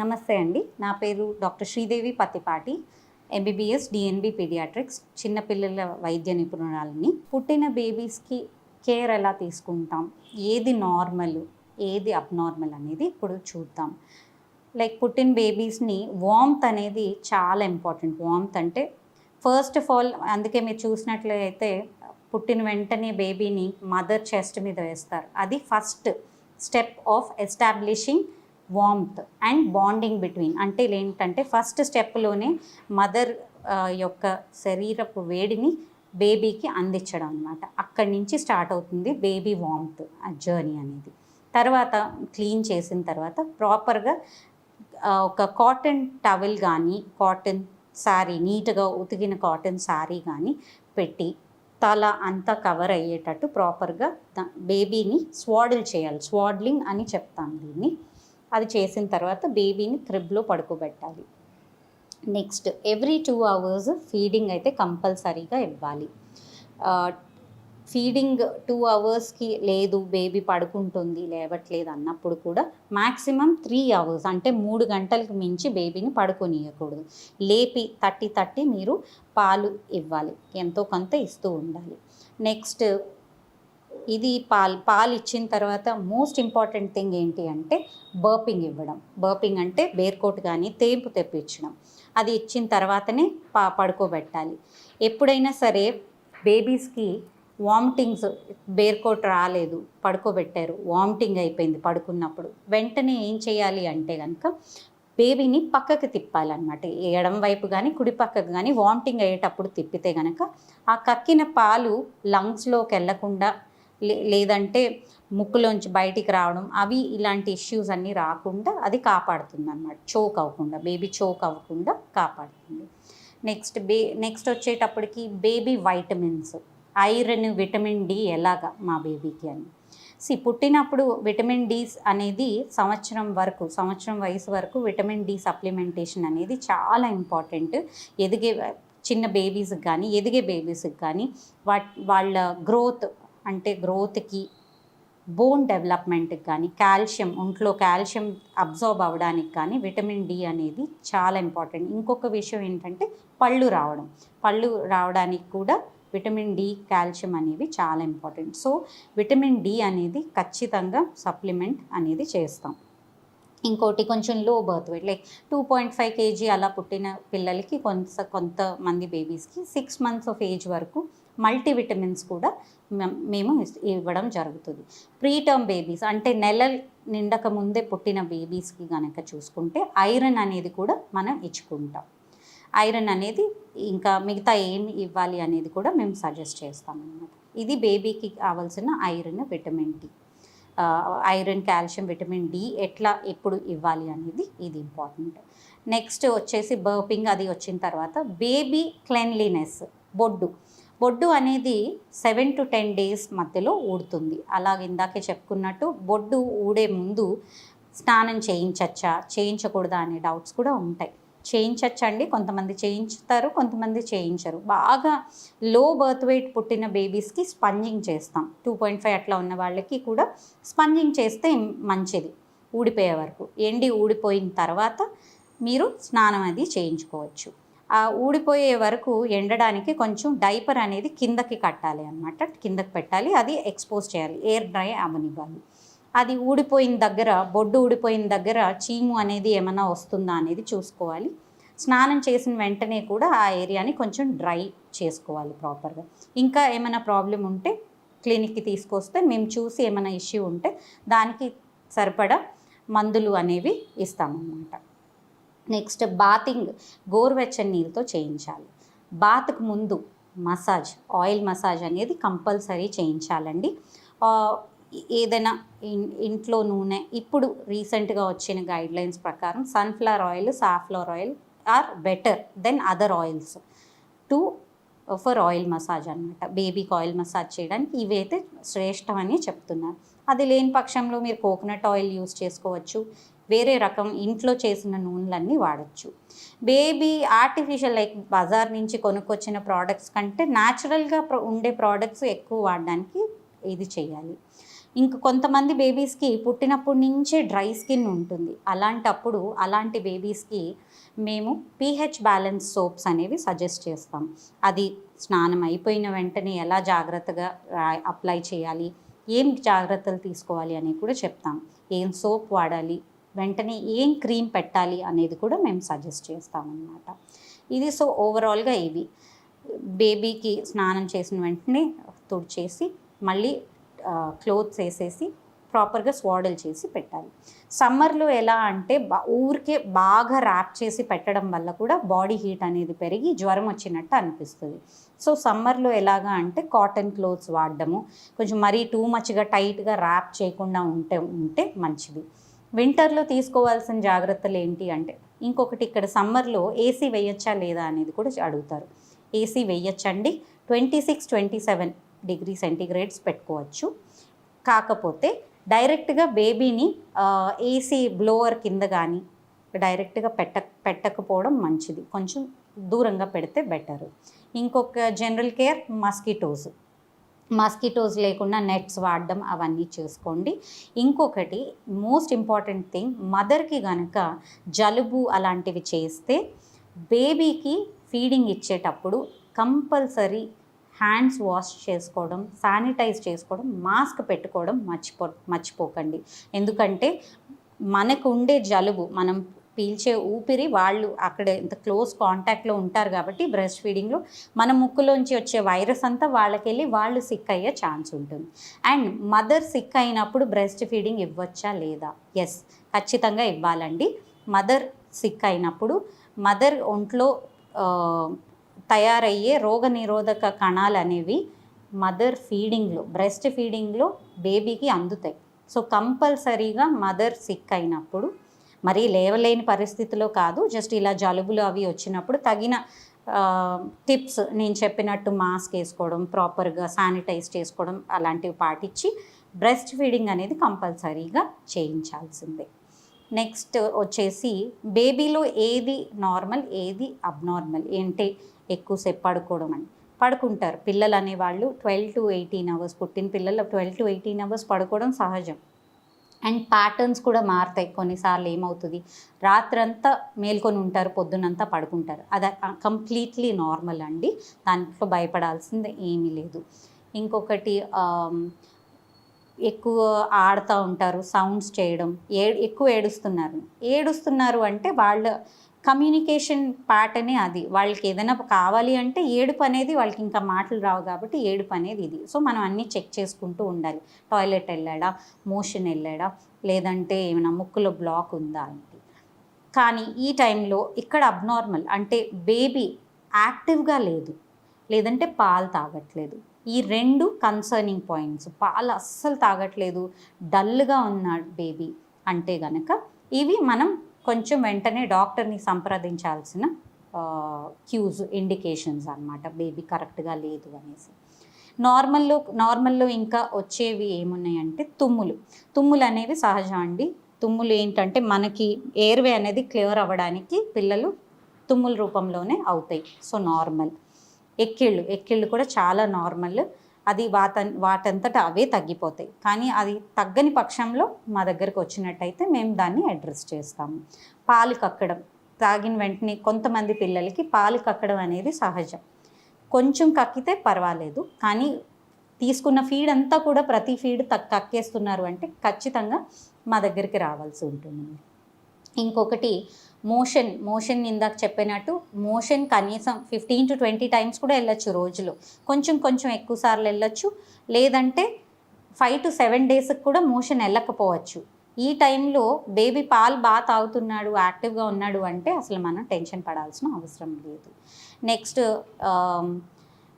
నమస్తే అండి. నా పేరు doctor Sridevi Pattipati MBBS DNB paediatrics చిన్నపిల్లల వైద్య నిపుణురాలని. పుట్టిన బేబీస్కి కేర్ ఎలా తీసుకుంటాం? ఏది నార్మల్ ఏది అబ్నార్మల్ అనేది ఇప్పుడు చూద్దాం. లైక్ పుట్టిన బేబీస్ని వామ్త్ అనేది చాలా ఇంపార్టెంట్ వామ్త్ అంటే ఫస్ట్ ఆఫ్ ఆల్ అందుకే మీరు చూసినట్లయితే పుట్టిన వెంటనే బేబీని మదర్ చెస్ట్ మీద వేస్తారు. అది first step of establishing warmth and bonding between అంటే ఏంటంటే ఫస్ట్ స్టెప్లోనే మదర్ యొక్క శరీరపు వేడిని బేబీకి అందించడం అనమాట అక్కడి నుంచి స్టార్ట్ అవుతుంది బేబీ వామ్త్ ఆ జర్నీ అనేది. తర్వాత క్లీన్ చేసిన తర్వాత ప్రాపర్గా ఒక కాటన్ టవల్ కానీ కాటన్ శారీ నీట్గా ఉతికిన కాటన్ శారీ కానీ పెట్టి తల అంతా కవర్ అయ్యేటట్టు ప్రాపర్గా బేబీని స్వాడిల్ చేయాలి. స్వాడ్లింగ్ అని చెప్తాను దీన్ని. అది చేసిన తర్వాత బేబీని క్రిబ్లో పడుకోబెట్టాలి. Next every two hours feeding అయితే కంపల్సరీగా ఇవ్వాలి. ఫీడింగ్ టూ అవర్స్కి లేదు బేబీ పడుకుంటుంది లేవట్లేదు అన్నప్పుడు కూడా మ్యాక్సిమం త్రీ అవర్స్ అంటే మూడు గంటలకు మించి బేబీని పడుకొనియకూడదు. లేపి తట్టి తట్టి మీరు పాలు ఇవ్వాలి. ఎంతో కొంత ఇస్తూ ఉండాలి. నెక్స్ట్ ఇది పాలు పాలు ఇచ్చిన తర్వాత మోస్ట్ ఇంపార్టెంట్ థింగ్ ఏంటి అంటే బర్పింగ్ ఇవ్వడం. బర్పింగ్ అంటే బేర్కోట్ కానీ తేంపు తెప్పించడం. అది ఇచ్చిన తర్వాతనే పా పడుకోబెట్టాలి. ఎప్పుడైనా సరే బేబీస్కి వామిటింగ్స్ బేర్కోట్ రాలేదు పడుకోబెట్టారు వామిటింగ్ అయిపోయింది పడుకున్నప్పుడు. వెంటనే ఏం చేయాలి అంటే కనుక బేబీని పక్కకు తిప్పాలన్నమాట. ఎడం వైపు కానీ కుడి పక్కకు కానీ వామిటింగ్ అయ్యేటప్పుడు తిప్పితే కనుక ఆ కక్కిన పాలు లంగ్స్లోకి వెళ్ళకుండా లేదంటే ముక్కులోంచి బయటికి రావడం అవి ఇలాంటి ఇష్యూస్ అన్నీ రాకుండా అది కాపాడుతుంది అనమాట చోక్ అవ్వకుండా బేబీ చోక్ అవ్వకుండా కాపాడుతుంది. నెక్స్ట్ బే నెక్స్ట్ వచ్చేటప్పటికి baby vitamins iron vitamin D ఎలాగా మా బేబీకి అని. సి పుట్టినప్పుడు విటమిన్ డి అనేది సంవత్సరం వరకు సంవత్సరం వయసు వరకు విటమిన్ డి సప్లిమెంటేషన్ అనేది చాలా ఇంపార్టెంట్ ఎదిగే చిన్న బేబీస్కి కానీ ఎదిగే బేబీస్కి కానీ వా వాళ్ళ గ్రోత్ అంటే గ్రోత్కి బోన్ డెవలప్మెంట్కి కానీ కాల్షియం ఒంట్లో కాల్షియం అబ్జర్వ్ అవ్వడానికి కానీ విటమిన్ డి అనేది చాలా ఇంపార్టెంట్. ఇంకొక విషయం ఏంటంటే పళ్ళు రావడం. పళ్ళు రావడానికి కూడా విటమిన్ డి కాల్షియం అనేవి చాలా ఇంపార్టెంట్. సో విటమిన్ డి అనేది ఖచ్చితంగా సప్లిమెంట్ అనేది చేస్తాం. ఇంకోటి కొంచెం low birth weight like two point five kg అలా పుట్టిన పిల్లలకి కొంత కొంతమంది బేబీస్కి సిక్స్ మంత్స్ ఆఫ్ ఏజ్ వరకు మల్టీ విటమిన్స్ కూడా మేము ఇవ్వడం జరుగుతుంది. ప్రీటర్మ్ బేబీస్ అంటే నెల నిండక ముందే పుట్టిన బేబీస్కి కనుక చూసుకుంటే ఐరన్ అనేది కూడా మనం ఇచ్చుకుంటాం. ఐరన్ అనేది ఇంకా మిగతా ఏమి ఇవ్వాలి అనేది కూడా మేము సజెస్ట్ చేస్తాం అన్నమాట. ఇది బేబీకి కావాల్సిన iron vitamin D. Iron calcium vitamin D ఎట్లా ఎప్పుడు ఇవ్వాలి అనేది ఇది ఇంపార్టెంట్. నెక్స్ట్ వచ్చేసి బర్పింగ్ అది వచ్చిన తర్వాత బేబీ క్లెన్లీనెస్ బొడ్డు. బొడ్డు అనేది సెవెన్ టు టెన్ డేస్ మధ్యలో ఊడుతుంది. అలాగే ఇందాకే చెప్పుకున్నట్టు బొడ్డు ఊడే ముందు స్నానం చేయించచ్చా? చేయించకూడదా అనే డౌట్స్ కూడా ఉంటాయి. చేయించచ్చండి. కొంతమంది చేయించుతారు కొంతమంది చేయించరు. బాగా లో బర్త్ వెయిట్ పుట్టిన బేబీస్కి స్పంజింగ్ చేస్తాం. టూ పాయింట్ ఫైవ్ అట్లా ఉన్న వాళ్ళకి కూడా స్పంజింగ్ చేస్తే మంచిది ఊడిపోయే వరకు. ఎండి ఊడిపోయిన తర్వాత మీరు స్నానం అది చేయించుకోవచ్చు. ఊడిపోయే వరకు ఎండడానికి కొంచెం డైపర్ అనేది కిందకి కట్టాలి అనమాట కిందకి పెట్టాలి. అది ఎక్స్పోజ్ చేయాలి. ఎయిర్ డ్రై అవనివ్వాలి అది ఊడిపోయిన దగ్గర బొడ్డు ఊడిపోయిన దగ్గర చీము అనేది ఏమైనా వస్తుందా అనేది చూసుకోవాలి. స్నానం చేసిన వెంటనే కూడా ఆ ఏరియాని కొంచెం డ్రై చేసుకోవాలి ప్రాపర్గా. ఇంకా ఏమైనా ప్రాబ్లం ఉంటే క్లినిక్కి తీసుకొస్తే మేము చూసి ఏమైనా ఇష్యూ ఉంటే దానికి సరిపడా మందులు అనేవి ఇస్తామన్నమాట. నెక్స్ట్ బాతింగ్ గోరువెచ్చని నీళ్ళతో చేయించాలి. బాత్కు ముందు మసాజ్ ఆయిల్ మసాజ్ అనేది కంపల్సరీ చేయించాలండి. ఏదైనా ఇంట్లో నూనె ఇప్పుడు రీసెంట్గా వచ్చిన గైడ్ లైన్స్ ప్రకారం sunflower oil safflower oil are better than other oils. To for oil massage అనమాట బేబీకి ఆయిల్ మసాజ్ చేయడానికి ఇవి అయితే శ్రేష్టమని చెప్తున్నారు. అది లేని పక్షంలో మీరు కోకోనట్ ఆయిల్ యూస్ చేసుకోవచ్చు. వేరే రకం ఇంట్లో చేసిన నూనెలన్నీ వాడచ్చు. బేబీ ఆర్టిఫిషియల్ లైక్ బజార్ నుంచి కొనుక్కొచ్చిన ప్రోడక్ట్స్ కంటే న్యాచురల్గా ఉండే ప్రోడక్ట్స్ ఎక్కువ వాడడానికి ఇది చేయాలి. ఇంక కొంతమంది బేబీస్కి పుట్టినప్పటి నుంచే డ్రై స్కిన్ ఉంటుంది. అలాంటప్పుడు అలాంటి బేబీస్కి మేము పీహెచ్ బ్యాలెన్స్ సోప్స్ అనేవి సజెస్ట్ చేస్తాం. అది స్నానం అయిపోయిన వెంటనే ఎలా జాగ్రత్తగా అప్లై చేయాలి? ఏం జాగ్రత్తలు తీసుకోవాలి అని కూడా చెప్తాం. ఏం సోప్ వాడాలి? వెంటనే ఏం క్రీమ్ పెట్టాలి అనేది కూడా మేము సజెస్ట్ చేస్తామన్నమాట. ఇది సో ఓవరాల్గా ఇవి. బేబీకి స్నానం చేసిన వెంటనే తుడిచేసి మళ్ళీ క్లోత్స్ వేసేసి ప్రాపర్గా స్వాడల్ చేసి పెట్టాలి. సమ్మర్లో ఎలా అంటే బా ఊరికే బాగా ర్యాప్ చేసి పెట్టడం వల్ల కూడా బాడీ హీట్ అనేది పెరిగి జ్వరం వచ్చినట్టు అనిపిస్తుంది. సో సమ్మర్లో ఎలాగా అంటే కాటన్ క్లోత్స్ వాడడము కొంచెం మరీ టూ మచ్గా టైట్గా ర్యాప్ చేయకుండా ఉంటే ఉంటే మంచిది. వింటర్లో తీసుకోవాల్సిన జాగ్రత్తలు ఏంటి అంటే ఇంకొకటి ఇక్కడ సమ్మర్లో ఏసీ వేయచ్చా లేదా అనేది కూడా అడుగుతారు. AC వేయచ్చండి. Twenty six twenty seven degree centigrades పెట్టుకోవచ్చు. కాకపోతే డైరెక్ట్గా బేబీని ఏసీ బ్లోవర్ కింద కానీ డైరెక్ట్గా పెట్ట పెట్టకపోవడం మంచిది. కొంచెం దూరంగా పెడితే బెటర్. ఇంకొక జనరల్ కేర్ మస్కిటోస్. మస్కిటోస్ లేకుండా నెట్స్ వాడడం అవన్నీ చేసుకోండి. ఇంకొకటి మోస్ట్ ఇంపార్టెంట్ థింగ్ మదర్కి కనుక జలుబు అలాంటివి చేస్తే బేబీకి ఫీడింగ్ ఇచ్చేటప్పుడు కంపల్సరీ హ్యాండ్స్ వాష్ చేసుకోవడం శానిటైజ్ చేసుకోవడం మాస్క్ పెట్టుకోవడం మర్చిపో మర్చిపోకండి. ఎందుకంటే మనకు ఉండే జలుబు మనం పీల్చే ఊపిరి వాళ్ళు అక్కడ ఇంత క్లోజ్ కాంటాక్ట్లో ఉంటారు కాబట్టి బ్రెస్ట్ ఫీడింగ్లో మన ముక్కులోంచి వచ్చే వైరస్ అంతా వాళ్ళకి వెళ్ళి వాళ్ళు సిక్ అయ్యే ఛాన్స్ ఉంటుంది. అండ్ మదర్ సిక్ అయినప్పుడు బ్రెస్ట్ ఫీడింగ్ ఇవ్వచ్చా లేదా? ఎస్ ఖచ్చితంగా ఇవ్వాలండి. మదర్ సిక్ అయినప్పుడు మదర్ ఒంట్లో తయారయ్యే రోగనిరోధక కణాలు అనేవి మదర్ ఫీడింగ్లో బ్రెస్ట్ ఫీడింగ్లో బేబీకి అందుతాయి. సో కంపల్సరీగా మదర్ సిక్ అయినప్పుడు మరీ లేవలేని పరిస్థితిలో కాదు. జస్ట్ ఇలా జలుబులు అవి వచ్చినప్పుడు తగిన టిప్స్ నేను చెప్పినట్టు మాస్క్ వేసుకోవడం ప్రాపర్గా శానిటైజ్ చేసుకోవడం అలాంటివి పాటించి బ్రెస్ట్ ఫీడింగ్ అనేది కంపల్సరీగా చేయించాల్సిందే. నెక్స్ట్ వచ్చేసి బేబీలో ఏది నార్మల్ ఏది అబ్నార్మల్? ఏంటి? ఎక్కువసేపు పడుకోవడం అని. పడుకుంటారు. పిల్లలు అనేవాళ్ళు ట్వెల్వ్ టు ఎయిటీన్ అవర్స్ పుట్టిన పిల్లలు ట్వెల్వ్ టు ఎయిటీన్ అవర్స్ పడుకోవడం సహజం. అండ్ ప్యాటర్న్స్ కూడా మారుతాయి. కొన్నిసార్లు ఏమవుతుంది? రాత్రంతా మేల్కొని ఉంటారు పొద్దునంతా పడుకుంటారు. అది కంప్లీట్లీ నార్మల్ అండి. దాంట్లో భయపడాల్సింది ఏమీ లేదు. ఇంకొకటి ఎక్కువ ఆడుతూ ఉంటారు సౌండ్స్ చేయడం. ఏ ఎక్కువ ఏడుస్తున్నారు. ఏడుస్తున్నారు అంటే వాళ్ళ కమ్యూనికేషన్ పాటనే అది. వాళ్ళకి ఏదైనా కావాలి అంటే ఏడుపు అనేది వాళ్ళకి ఇంకా మాటలు రావు కాబట్టి ఏడుపు అనేది ఇది. సో మనం అన్నీ చెక్ చేసుకుంటూ ఉండాలి. టాయిలెట్ వెళ్ళాడా? మోషన్ వెళ్ళాడా? లేదంటే ఏమైనా ముక్కులో బ్లాక్ ఉందా అంటే కానీ ఈ టైంలో ఇక్కడ అబ్నార్మల్ అంటే బేబీ యాక్టివ్గా లేదు. లేదంటే పాలు తాగట్లేదు. ఈ రెండు కన్సర్నింగ్ పాయింట్స్ పాలు అస్సలు తాగట్లేదు. డల్గా ఉన్నాడు బేబీ అంటే గనక ఇవి మనం కొంచెం వెంటనే డాక్టర్ని సంప్రదించాల్సిన క్యూస్ ఇండికేషన్స్ అనమాట బేబీ కరెక్ట్గా లేదు అనేసి. నార్మల్లో నార్మల్లో ఇంకా వచ్చేవి ఏమున్నాయంటే తుమ్ములు. తుమ్ములు అనేవి సహజం అండి. తుమ్ములు ఏంటంటే మనకి ఎయిర్వే అనేది క్లియర్ అవ్వడానికి పిల్లలు తుమ్ముల రూపంలోనే అవుతాయి. So normal. ఎక్కిళ్ళు ఎక్కిళ్ళు కూడా చాలా నార్మల్. అది వాత వాటంతట అవే తగ్గిపోతాయి. కానీ అది తగ్గని పక్షంలో మా దగ్గరకు వచ్చినట్టయితే మేము దాన్ని అడ్రస్ చేస్తాము. పాలు కక్కడం. తాగిన వెంటనే కొంతమంది పిల్లలకి పాలు కక్కడం అనేది సహజం. కొంచెం కక్కితే పర్వాలేదు. కానీ తీసుకున్న ఫీడ్ అంతా కూడా ప్రతి ఫీడ్ తక్ కక్కేస్తున్నారు అంటే ఖచ్చితంగా మా దగ్గరికి రావాల్సి ఉంటుంది ఇంకొకటి మోషన్ మోషన్ ఇందాక చెప్పినట్టు మోషన్ కనీసం ఫిఫ్టీన్ టు ట్వంటీ టైమ్స్ కూడా వెళ్ళొచ్చు రోజులో. కొంచెం కొంచెం ఎక్కువ సార్లు వెళ్ళొచ్చు. లేదంటే ఫైవ్ టు సెవెన్ డేస్కి కూడా మోషన్ వెళ్ళకపోవచ్చు. ఈ టైంలో బేబీ పాలు బాగా తాగుతున్నాడు యాక్టివ్గా ఉన్నాడు అంటే అసలు మనం టెన్షన్ పడాల్సిన అవసరం లేదు. నెక్స్ట్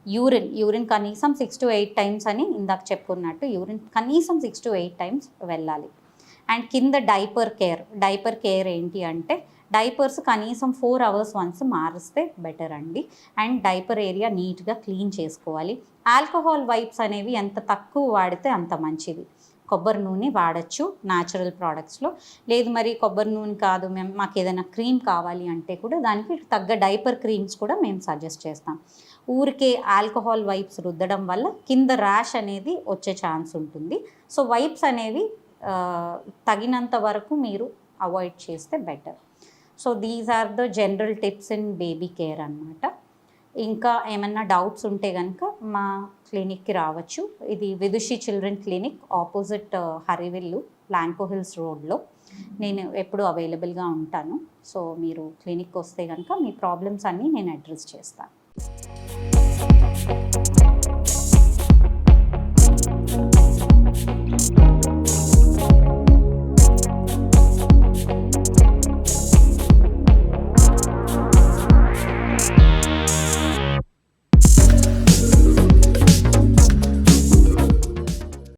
యూరిన్ యూరిన్ కనీసం సిక్స్ టు ఎయిట్ టైమ్స్ అని ఇందాక చెప్పుకున్నట్టు యూరిన్ కనీసం సిక్స్ టు ఎయిట్ టైమ్స్ వెళ్ళాలి. అండ్ కింద డైపర్ కేర్. డైపర్ కేర్ ఏంటి అంటే డైపర్స్ కనీసం ఫోర్ అవర్స్ వన్స్ మారిస్తే బెటర్ అండి. అండ్ డైపర్ ఏరియా నీట్గా క్లీన్ చేసుకోవాలి. ఆల్కహాల్ వైప్స్ అనేవి ఎంత తక్కువ వాడితే అంత మంచిది. కొబ్బరి నూనె వాడచ్చు న్యాచురల్ ప్రోడక్ట్స్లో. లేదు మరి కొబ్బరి నూనె కాదు మేము మాకు ఏదైనా క్రీమ్ కావాలి అంటే కూడా దానికి తగ్గ డైపర్ క్రీమ్స్ కూడా మేము సజెస్ట్ చేస్తాం. ఊరికే ఆల్కహాల్ వైప్స్ రుద్దడం వల్ల కింద ర్యాష్ అనేది వచ్చే ఛాన్స్ ఉంటుంది. సో వైప్స్ అనేవి తగినంత వరకు మీరు అవాయిడ్ చేస్తే better. So these are the general tips in baby care అనమాట ఇంకా ఏమన్నా డౌట్స్ ఉంటే కనుక మా క్లినిక్కి రావచ్చు. ఇది విదుషి చిల్డ్రన్ క్లినిక్ ఆపోజిట్ హరివిల్లు లాంకో హిల్స్ రోడ్లో నేను ఎప్పుడు అవైలబుల్గా ఉంటాను. సో మీరు క్లినిక్కి వస్తే కనుక మీ ప్రాబ్లమ్స్ అన్నీ నేను అడ్రస్ చేస్తాను.